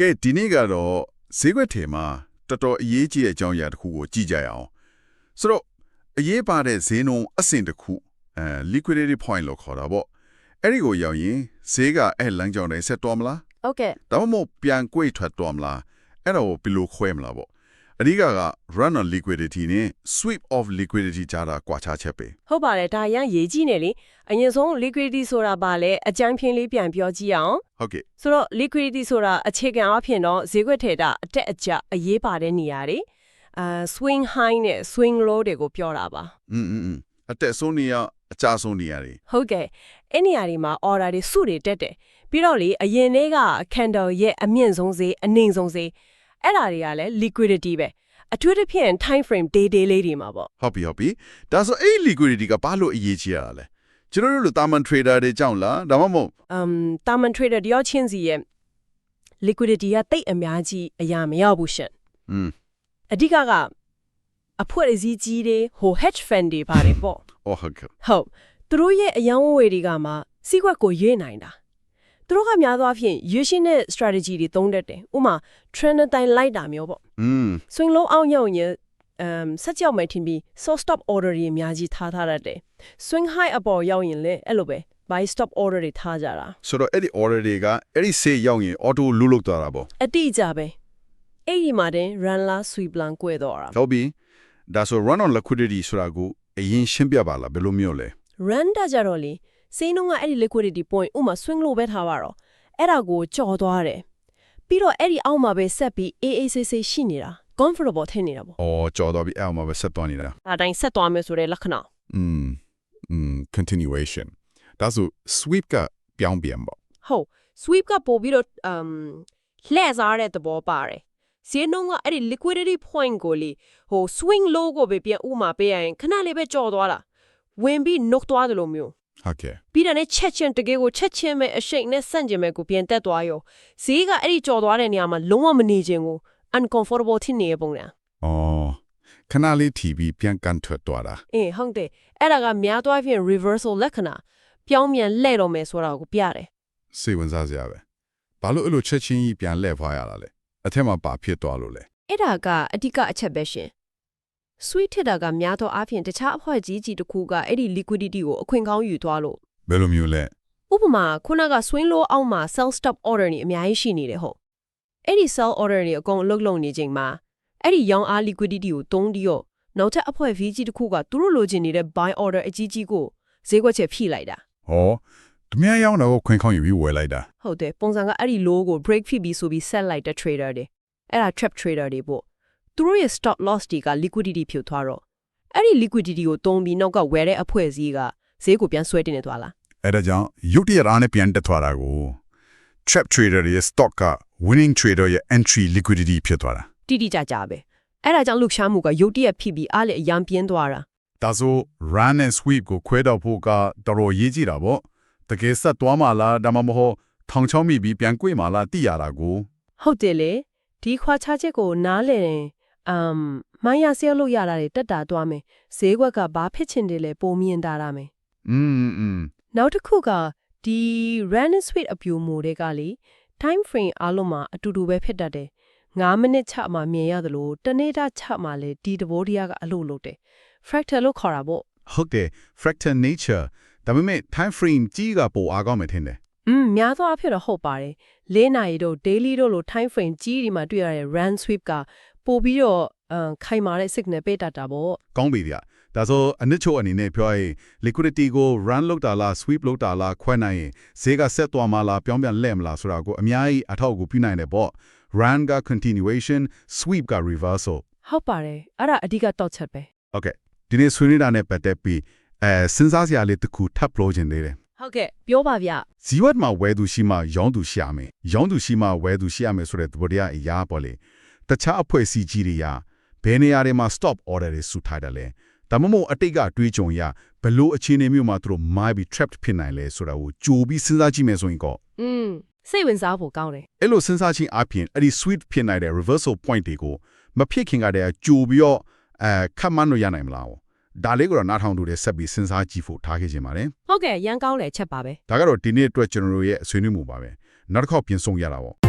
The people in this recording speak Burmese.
ကဲဒီနေ့ကတော့ဈေးကွက်ထဲမှာတော်တော်အရေးကြီးတဲ့အကြောင်းအရာတစ်ခုကိုကြည့်ကြရအောင်ဆိုတော့အရေးပါတဲ့ဈေးနှုန်းအဆင့်တစ်ခုအဲ liquidity point လို့ခေါ်တာပေါ့အဲ့ဒီကိုရောက်ရင်ဈေးကအဲ့လမ်းကြောင်းတိုင်းဆက်တော်မလားဟုတ်ကဲ့ဒါမှမဟုတ်ပြန်ကွေ့ထွက်တော်မလားအဲ့ဒါကိုဘယ်လိုခွဲမလားပေါ့ အဓိကက run on liquidity နဲ့ sweep of liquidity ကြားတာကွာခြားချက်ပဲ ဟုတ်ပါတယ်ဒါရန်ရေးကြည့်နေလေအရင်ဆုံး liquidity ဆိုတာပါလေအကြမ်းဖြင်းလေးပြန်ပြောကြည့်အောင် ဟုတ်ကဲ့ ဆိုတော့ liquidity ဆိုတာအခြေခံအဖြစ်တော့ဈေးကွက်ထဲတာအတက်အကျအရေးပါတဲ့နေရာတွေအာ swing high နဲ့ swing low တွေကိုပြောတာပါ อืมอืมอืมအတက်ဆုံးနေရအကြဆုံးနေရတယ် ဟုတ်ကဲ့အဲ့နေရာတွေမှာ order တွေစုတွေတက်တယ်ပြီးတော့လေအရင်လေးက candle ရဲ့အမြင့်ဆုံးဈေးအနှိမ်ဆုံးဈေး အဲ့ဒါတွေကလည်း liquidity ပဲအထူးသဖြင့် time frame day day လေးတွေမှာပေါ့ဟုတ်ပြီဟုတ်ပြီဒါဆိုအဲ့ liquidity ကဘာလို့အရေးကြီးရတာလဲကျွန်တော်တို့လိုတာမန် trader တွေကြောင့်လားဒါမှမဟုတ် um တာမန် trader တယောက်ချင်းစီရဲ့ liquidity ကတိတ်အများကြီးအရာမရောက်ဘူးရှင်อืมအဓိကကအဖွဲ့အစည်းကြီးတွေဟို hedge fund တွေပါတယ်ပေါ့အော်ဟုတ်ကဲ့ဟုတ်သူတို့ရဲ့အယောင်းအဝယ်တွေကမှစီးကွက်ကိုရွေးနိုင်တာ သူတို့ကများသောအားဖြင့်ရွေးရှင်းတဲ့ strategy တွေသုံးတတ်တယ်ဥပမာ trend အတိုင်းလိုက်တာမျိုးပေါ့อืม swing low အောင်ရောက်ရင်အမ်ဆက်ကြောက်မယ်ထင်ပြီး so stop order တွေအများကြီးထားထားရတယ် swing high အပေါ်ရောက်ရင်လည်းအဲ့လိုပဲ buy stop order တွေထားကြတာဆိုတော့အဲ့ဒီ order တွေကအဲ့ဒီ sale ရောက်ရင် auto လုလုသွားတာပေါ့အတိအကျပဲအဲ့ဒီမှာတင် run la sweep plan ကွဲတော့တာဟုတ်ပြီဒါဆို run on liquidity ဆိုတာကိုအရင်ရှင်းပြပါလားဘယ်လိုမျိုးလဲ run တာကြတော့လေ စင်းလုံးကအဲ့ဒီ liquidity point ဥမာ swing လို့ပဲထားပါတော့အဲ့ဒါကိုကြော်သွားတယ်ပြီးတော့အဲ့ဒီအောက်မှာပဲဆက်ပြီး AACC ရှိနေတာ comfortable ထင်နေတာပေါ့။အော်ကြော်တော့ပြီးအဲ့အောင်မှာပဲဆက်သွားနေတာ။အဲတိုင်းဆက်သွားမယ်ဆိုတဲ့လက္ခဏာ။ Mm mm continuation ဒါဆို sweep ကပြောင်းပြန်ပေါ့။ဟုတ် sweep ကပို့ပြီးတော့ um လှည့်စားတဲ့သဘောပါတယ်။ဈေးနှုန်းကအဲ့ဒီ liquidity point ကိုလေဟို swing low ကိုပဲပြန်ဥမာပေးရရင်ခဏလေးပဲကြော်သွားတာ။ဝင်ပြီးနှုတ်သွားတယ်လို့မျိုး ဟုတ်ကဲ့ပြီးတော့ねချက်ချင်းတကယ်ကိုချက်ချင်းပဲအရှိန်နဲ့ဆန့်ကျင်မဲ့ကိုပြန်တက်သွားရောဈေးကအဲ့ဒီကြော်သွားတဲ့နေရာမှာလုံးဝမနေခြင်းကို uncomfortable ဖြစ်နေပုံလားအော်ခဏလေးထီပြီးပြန်ကန်ထွက်သွားတာအေးဟုတ်တယ်အဲ့ဒါကများသွားဖြင့် reversal လက္ခဏာပြောင်းပြန်လှည့်တော့မယ်ဆိုတာကိုပြတယ်စိတ်ဝင်စားစရာပဲဘာလို့အဲ့လိုချက်ချင်းကြီးပြန်လှည့်ဖွားရတာလဲအထက်မှာပါဖြစ်သွားလို့လဲအဲ့ဒါကအဓိကအချက်ပဲရှင် sweet ထစ်တာကများသောအားဖြင့်တခြားအဖွဲ့ကြီးကြီးတစ်ခုကအဲ့ဒီ liquidity ကိုအခွင့်ကောင်းယူသွားလို့ဘယ်လိုမျိုးလဲဥပမာခုနက swing low အောက်မှာ sell stop order တွေအများကြီးရှိနေတယ်ဟုတ်အဲ့ဒီ sell order တွေအကုန်အလုတ်လုံနေချိန်မှာအဲ့ဒီရောင်းအား liquidity ကိုတုံးပြီးတော့နောက်ထပ်အဖွဲ့ V ကြီးတစ်ခုကသူတို့လိုချင်နေတဲ့ buy order အကြီးကြီးကိုဈေးကွက်ချက်ဖိလိုက်တာဟောဓမြရောင်းတော့ခွင့်ခေါင်းယူပြီးဝယ်လိုက်တာဟုတ်တယ်ပုံစံကအဲ့ဒီ low ကို break ဖိပြီးဆိုပြီး set လိုက်တဲ့ trader တွေအဲ့ဒါ trap trader တွေပေါ့ သူတို့ရဲ့ stop loss တွေက liquidity ဖြုတ်သွားတော့အဲ့ဒီ liquidity ကိုတုံးပြီးနောက်ကဝယ်တဲ့အဖွဲ့အစည်းကဈေးကိုပြန်ဆွဲတင်နေသွားလားအဲ့ဒါကြောင့်ရုတ်တရက်အားနဲ့ပြန်တက်သွားတာကို trap trader ရဲ့ stock က winning trader ရဲ့ entry liquidity ဖြစ်သွားတာတိတိကျကျပဲအဲ့ဒါကြောင့်လှုပ်ရှားမှုကရုတ်တရက်ဖိပြီးအားလေအရန်ပြင်းသွားတာဒါဆို run and sweep ကိုခွဲတော့ဖို့ကတော်တော်ရေးကြည့်တာပေါ့တကယ်ဆက်သွားမှလားဒါမှမဟုတ်ထောင်ချောင်းမိပြီးပြန်ကွေ့မှလားသိရတာကို ဟုတ်တယ်လေဒီခွာခြားချက်ကိုနားလည်ရင် အမ်မိုင်းရဆဲလို့ရတာတွေတက်တာသွားမယ်ဈေးကွက်ကဘာဖြစ်ချင်တယ်လဲပုံမြင်တာရမယ် อืมอืม နောက်တစ်ခုကဒီ run and sweep အပြူမိုတွေကလေ time frame အားလုံးမှာအတူတူပဲဖြစ်တတ်တယ်9မိနစ်ချမှမြင်ရတယ်လို့တနေ့တာချမှလည်းဒီတဘောတရားကအလုပ်လုပ်တယ် fractal လို့ခေါ်တာပေါ့ ဟုတ်တယ် fractal nature ဒါပေမဲ့ time frame ကြီးကပိုအားကောင်းမယ်ထင်တယ် อืมများသောအားဖြင့်တော့ဟုတ်ပါတယ်၄နာရီတို့ daily တို့လို time frame ကြီးဒီမှာတွေ့ရတဲ့ run sweep က ပို့ပြီးတော့အမ်ခိုင်မာတဲ့ signal ပေးတတ်တာပေါ့ကောင်းပြီဗျဒါဆိုအနစ်ချိုအနေနဲ့ပြောရင် liquidity ကို run လုပ်တာလား sweep လုပ်တာလားခွဲနိုင်ရင်ဈေးကဆက်သွားမှလားပြောင်းပြန်လှည့်မလားဆိုတာကိုအများကြီးအထောက်အကူပြုနိုင်တယ်ပေါ့ run က continuation sweep က reversal ဟုတ်ပါတယ်အဲ့ဒါအဓိကတော့ချက်ပဲ okay ဒီနေ့ဆွေးနွေးတာနဲ့ပတ်သက်ပြီးအဲစဉ်းစားစရာလေးတစ်ခုထပ်ပြောခြင်းသေးတယ်ဟုတ်ကဲ့ပြောပါဗျဇီဝတ်မှာဝဲသူရှိမှရောင်းသူရှိရမယ်ရောင်းသူရှိမှဝဲသူရှိရမယ်ဆိုတဲ့သဘောတရားအရာပေါ့လေ တခြားအဖွဲ့အစည်းကြီးတွေကဘယ်နေရာတွေမှာ stop order တွေစုထားတယ်လဲဒါမှမဟုတ်အတိတ်ကတွေးကြုံရဘလို့အခြေအနေမျိုးမှာသူတို့ might be trapped ဖြစ်နိုင်လဲဆိုတာကိုကြိုပြီးစဉ်းစားကြည့်မယ်ဆိုရင်ကောอืมစိတ်ဝင်စားဖို့ကောင်းတယ်အဲ့လိုစဉ်းစားခြင်းအပြင်အဲ့ဒီ sweet ဖြစ်နိုင်တဲ့ reversal point တွေကိုမဖြစ်ခင်ကတည်းကကြိုပြီးတော့အဲခတ်မှန်းလို့ရနိုင်မလားဒါလေးကတော့နားထောင်သူတွေဆက်ပြီးစဉ်းစားကြည့်ဖို့ထားခဲ့ခြင်းပါတယ်ဟုတ်ကဲ့ရန်ကောင်းတယ်ချက်ပါပဲဒါကတော့ဒီနေ့အတွက်ကျွန်တော်တို့ရဲ့ဆွေးနွေးမှုပါပဲနောက်တစ်ခေါက်ပြင်ဆုံးရတာပေါ့